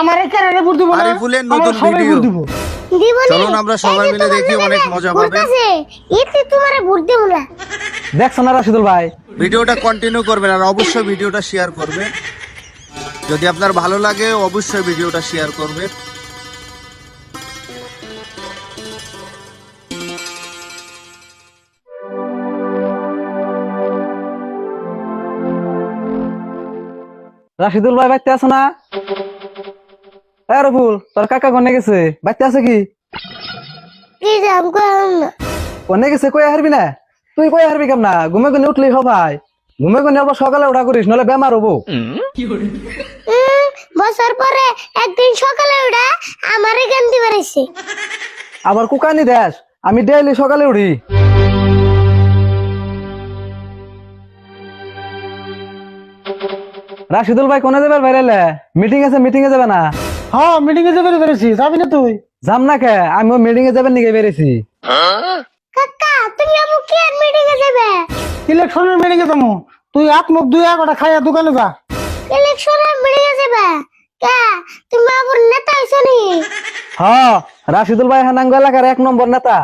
আমার এখানে ভোট দিব না। আরিফুলের নতুন ভিডিও। দিব। চলুন আমরা সবাই মিলে দেখি, অনেক মজা পাবে। এতে তোমার ভোট দেব না। দেখছ না রাশিদুল ভাই? ভিডিওটা কন্টিনিউ করবেন আর অবশ্যই ভিডিওটা শেয়ার করবেন যদি আপনার ভালো লাগে অবশ্যই ভিডিওটা শেয়ার করবেন রাশিদুল ভাই বাইতে আছো না? এ রবুল তোর কাকা কনে গেছে? আছে কি? কনে গেছে কই হারবি না? তুই কই হারবি কেমন? ঘুমে গুনে উঠলেই হ ভাই ঘুমে গুনে আবার সকালে করিস নলে বেমার হব। বছর পরে একদিন সকালে উঠা আমার দিবার আবার কুকানি দেশ আমি ডেইলি সকালে উঠি। রাশিদুল ভাই কোনে যাবে বাইরে মিটিং আছে মিটিং এ যাবে না? হ্যাঁ মিটিং এ যাবে পেরেছি যাবি না তুই? যাম না কে? আমি মিটিং এ যাবেন নিকে বেরেছি কাকা তুমি আবু কি আর মিটিং এ যাবে? ইলেকশনের মিটিং এ যাব। তুই হাত মুখ দুই একটা খাইয়া দোকানে যা। ইলেকশনের মিটিং এ যাবে? কা? তুমি আবুর নেতা হইছো নি? হ রাশিদুল ভাই হানাঙ্গ এলাকার এক নম্বর নেতা।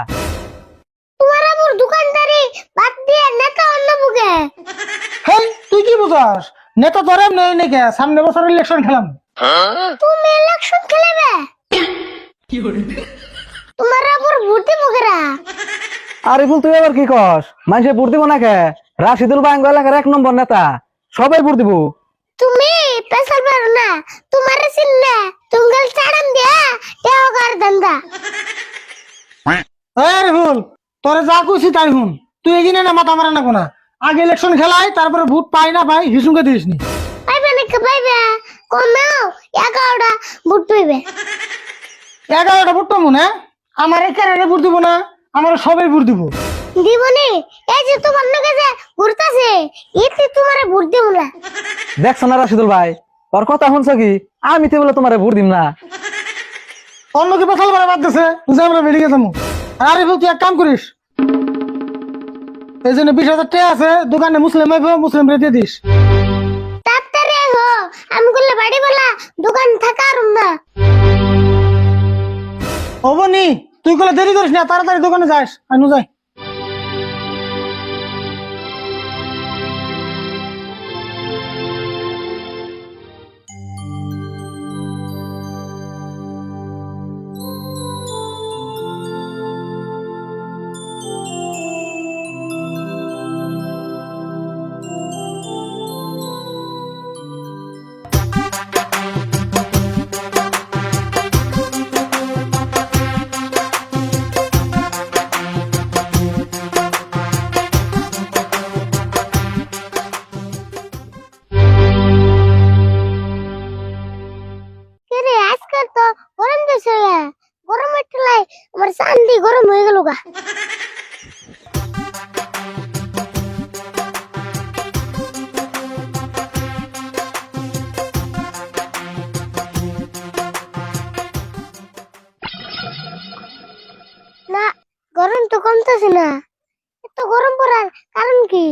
তোমার আবুর দোকানদারি বাদ দিয়ে নেতা অন্য বুকে? হেই তুই কি বুঝাস? নেতা তোর নেই নাকি সামনে বছর ইলেকশন খেলাম। তুমি ইলেকশন খেলবে। তোমার আবুর ভোট দিব কেরা? আরিফুল তুই আবার কি কস? মানুষে ভোট দিব না কে রাশিদুল আঙ্গ এলাকার এক নম্বর নেতা। সবাই ভোট দিব। তুমি পেশাল পারো না তোমার চিন্না তুঙ্গল চাড়ান দিয়া দেও কার দান্দা এই ভুল তোরে যা কইছি তাই হুন তুই এগিয়ে না মাথা মারা না কোনা? আগে ইলেকশন খেলাই তারপরে ভোট পাই না পাই হিসুকে দিস নি পাইবে নাকি পাইবে? কমেও এগারোটা ভোট পাইবে। এগারোটা ভোট পাবো না? আমার এখানে ভোট দিব না আমার সবাই ভোট দিব। দিবনি এই যে তোমার নাকি যে ঘুরতাছে এতে তোমার ভোট দিব না। দেখছ না রাশিদুল ভাই? ওর কথা শুনছ কি? আমি তো বলে তোমার ভোট দিম না। অন্য কি বাদ দিছে? বুঝে আমরা বেরিয়ে যাব। আরে তুই এক কাম করিস। এই জন্য বিশ হাজার টাকা আছে দোকানে মুসলিম আইব মুসলিম রে দিয়ে দিস। নি। তুই কলে দেরি করিস না তাড়াতাড়ি দোকানে যাস। আনু যাই গরম হয়ে গেল গা। না, গরম তো কমতেছে না। এত গরম পড়ার কারণ কি?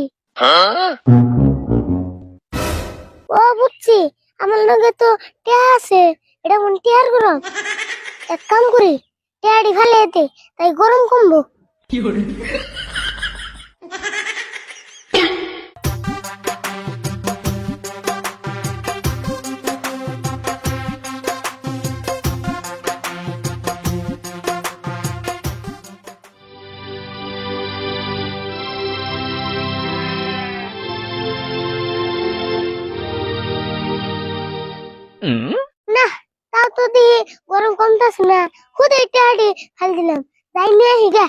ও, বুঝছি। আমার লগে তো টিয়া আছে। এটা মন টিয়ার গরম। এক কাম করি, টিয়াটি খালে এতে তাই গরম কমবো। না তাও তো দিয়ে গরম কমতেছে না। খুদে টিয়াটি খাল দিলাম। তাই নিয়ে আসি গা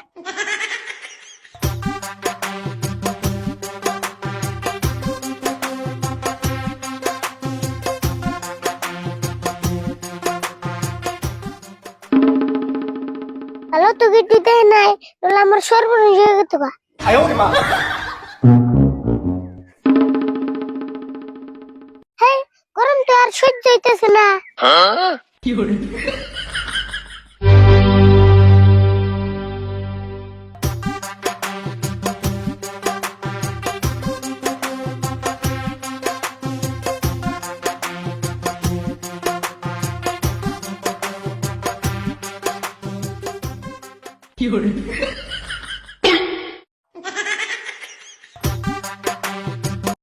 ভালো তো গিট দিতে নাই তাহলে আমার সর্বনাশ হয়ে গেছে গা হ্যাঁ গরম তো আর সহ্য হইতেছে না 有人